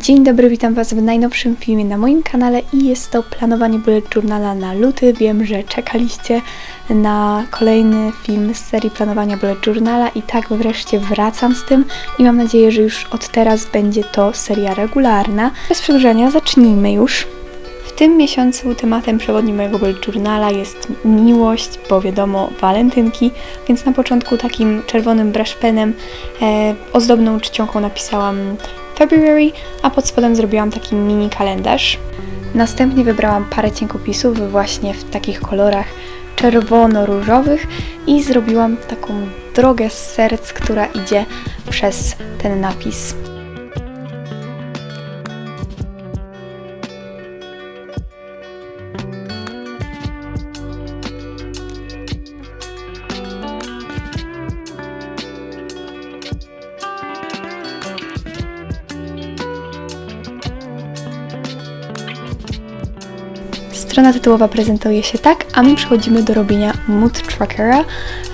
Dzień dobry, witam Was w najnowszym filmie na moim kanale i jest to planowanie bullet journala na luty. Wiem, że czekaliście na kolejny film z serii planowania bullet journala i tak wreszcie wracam z tym i mam nadzieję, że już od teraz będzie to seria regularna. Bez przedłużania zacznijmy już. W tym miesiącu tematem przewodnim mojego bullet journala jest miłość, bo wiadomo walentynki, więc na początku takim czerwonym brushpenem e, ozdobną czcionką napisałam February, a pod spodem zrobiłam taki mini kalendarz. Następnie wybrałam parę cienkopisów właśnie w takich kolorach czerwono-różowych i zrobiłam taką drogę z serc, która idzie przez ten napis. Strona tytułowa prezentuje się tak, a my przechodzimy do robienia mood trackera,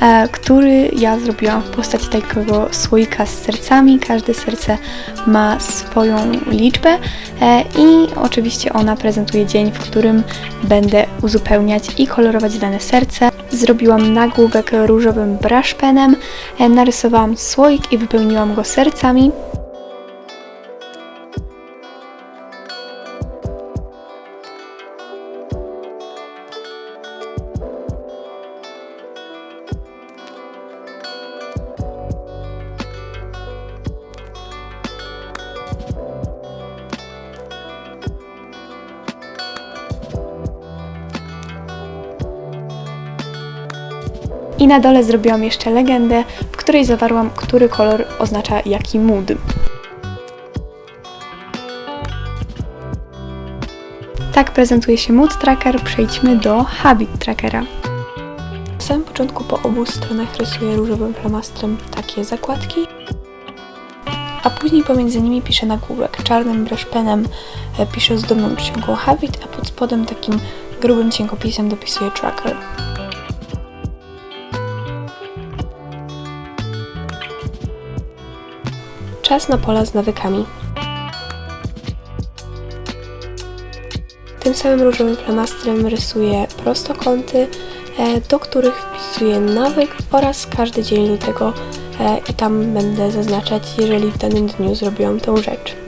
e, który ja zrobiłam w postaci takiego słoika z sercami. Każde serce ma swoją liczbę e, i oczywiście ona prezentuje dzień, w którym będę uzupełniać i kolorować dane serce. Zrobiłam nagłówek różowym brushpenem, e, narysowałam słoik i wypełniłam go sercami. I na dole zrobiłam jeszcze legendę, w której zawarłam, który kolor oznacza jaki mood. Tak prezentuje się mood tracker, przejdźmy do habit trackera. Na samym początku po obu stronach rysuję różowym flamastrem takie zakładki, a później pomiędzy nimi piszę nagłówek. Czarnym brushpenem e, piszę zdobną czcionką habit, a pod spodem takim grubym cienkopisem dopisuję tracker. Czas na pola z nawykami. Tym samym różowym flamastrem rysuję prostokąty, e, do których wpisuję nawyk oraz każdy dzień lutego e, i tam będę zaznaczać, jeżeli w danym dniu zrobiłam tą rzecz.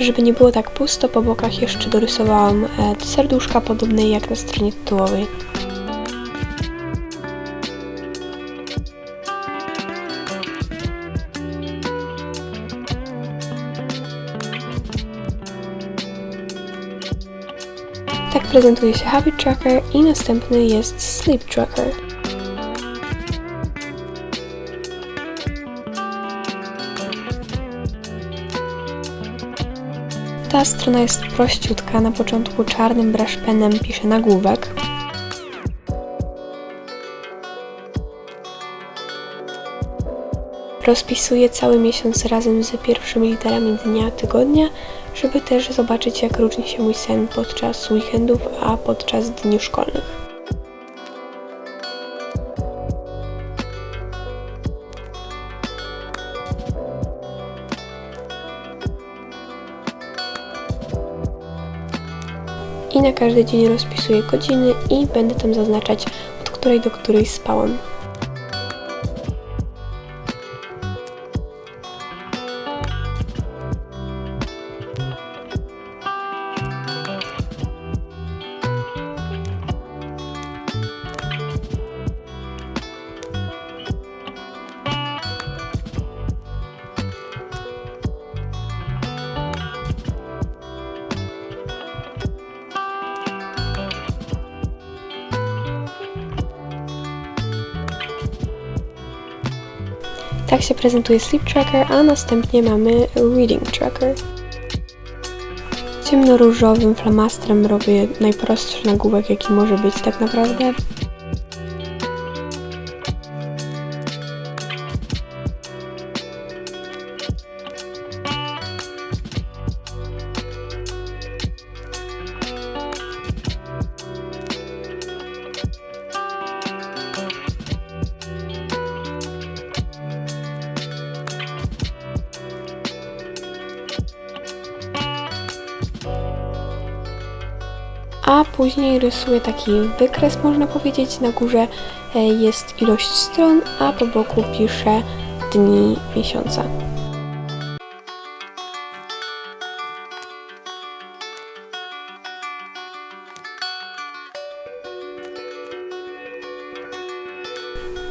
Żeby nie było tak pusto, po bokach jeszcze dorysowałam e, serduszka podobne jak na stronie tytułowej. Tak prezentuje się Habit Tracker i następny jest Sleep Tracker. Ta strona jest prościutka, na początku czarnym brushpenem piszę nagłówek. Rozpisuję cały miesiąc razem z pierwszymi literami dnia, tygodnia, żeby też zobaczyć jak różni się mój sen podczas weekendów, a podczas dni szkolnych. I na każdy dzień rozpisuję godziny i będę tam zaznaczać od której do której spałam. Tak się prezentuje Sleep Tracker, a następnie mamy Reading Tracker. Ciemnoróżowym flamastrem robię najprostszy nagłówek, jaki może być tak naprawdę. A później rysuję taki wykres, można powiedzieć. Na górze e, jest ilość stron, a po boku piszę dni miesiąca.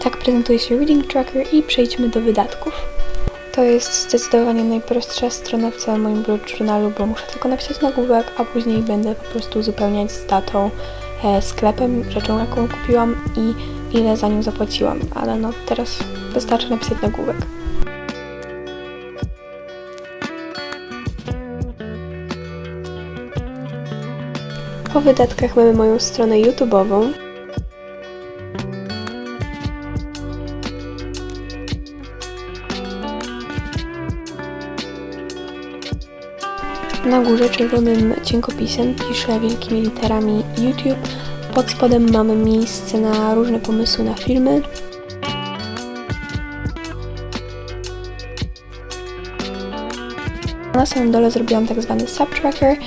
Tak prezentuje się Reading Tracker i przejdźmy do wydatków. To jest zdecydowanie najprostsza strona w całym moim bullet journalu, bo muszę tylko napisać nagłówek, a później będę po prostu uzupełniać z datą, e, sklepem, rzeczą jaką kupiłam i ile za nią zapłaciłam. Ale no teraz wystarczy napisać nagłówek. Po wydatkach mamy moją stronę YouTube'ową, Na górze czerwonym cienkopisem piszę wielkimi literami YouTube. Pod spodem mamy miejsce na różne pomysły na filmy. Na samym dole zrobiłam tak zwany subtracker,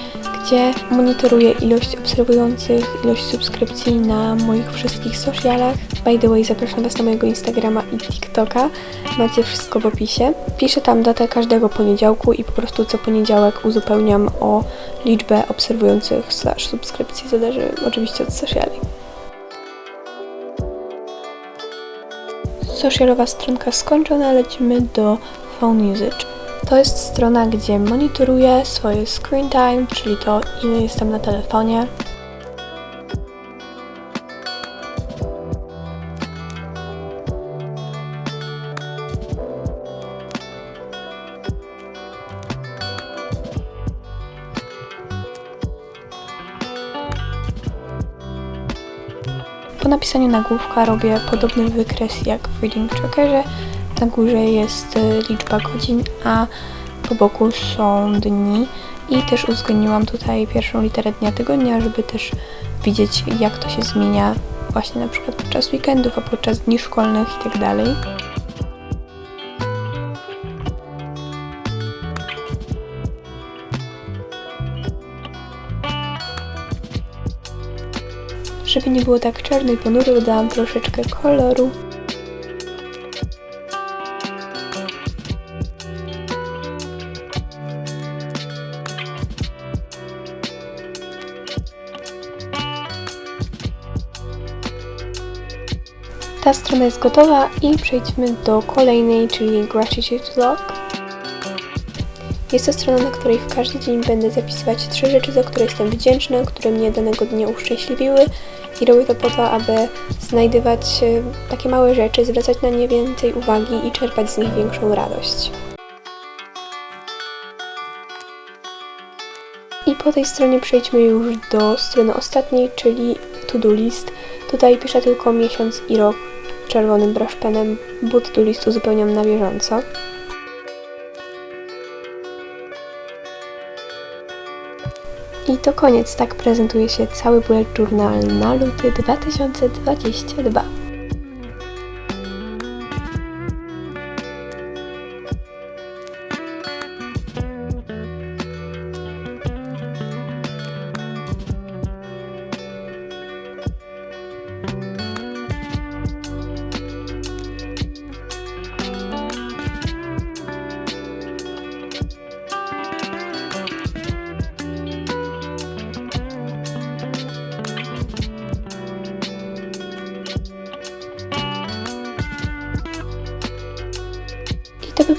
gdzie monitoruję ilość obserwujących, ilość subskrypcji na moich wszystkich socialach. By the way, zapraszam Was na mojego Instagrama i TikToka. Macie wszystko w opisie. Piszę tam datę każdego poniedziałku i po prostu co poniedziałek uzupełniam o liczbę obserwujących slash subskrypcji. Zależy oczywiście od sociali. Socialowa stronka skończona, lecimy do phone usage. To jest strona, gdzie monitoruję swoje screen time, czyli to ile jestem na telefonie. Po napisaniu nagłówka robię podobny wykres jak w Reading Trackerze. Na górze jest y, liczba godzin, a po boku są dni. I też uwzględniłam tutaj pierwszą literę dnia tygodnia, żeby też widzieć jak to się zmienia właśnie na przykład podczas weekendów, a podczas dni szkolnych itd. Żeby nie było tak czarno i ponuro, dodałam troszeczkę koloru. Ta strona jest gotowa i przejdźmy do kolejnej, czyli Gratitude Log. Jest to strona, na której w każdy dzień będę zapisywać trzy rzeczy, za które jestem wdzięczna, które mnie danego dnia uszczęśliwiły i robię to po to, aby znajdywać e, takie małe rzeczy, zwracać na nie więcej uwagi i czerpać z nich większą radość. I po tej stronie przejdźmy już do strony ostatniej, czyli to-do list. Tutaj piszę tylko miesiąc i rok czerwonym brushpenem, bo to-do list uzupełniam na bieżąco. I to koniec, tak prezentuje się cały bullet journal na luty 2022.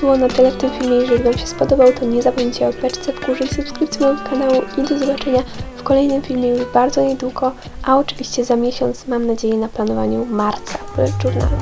było na tyle w tym filmie. Jeżeli Wam się spodobał, to nie zapomnijcie o kwiatce w górze i subskrypcji mojego kanału i do zobaczenia w kolejnym filmie już bardzo niedługo, a oczywiście za miesiąc mam nadzieję na planowaniu marca w Journalu.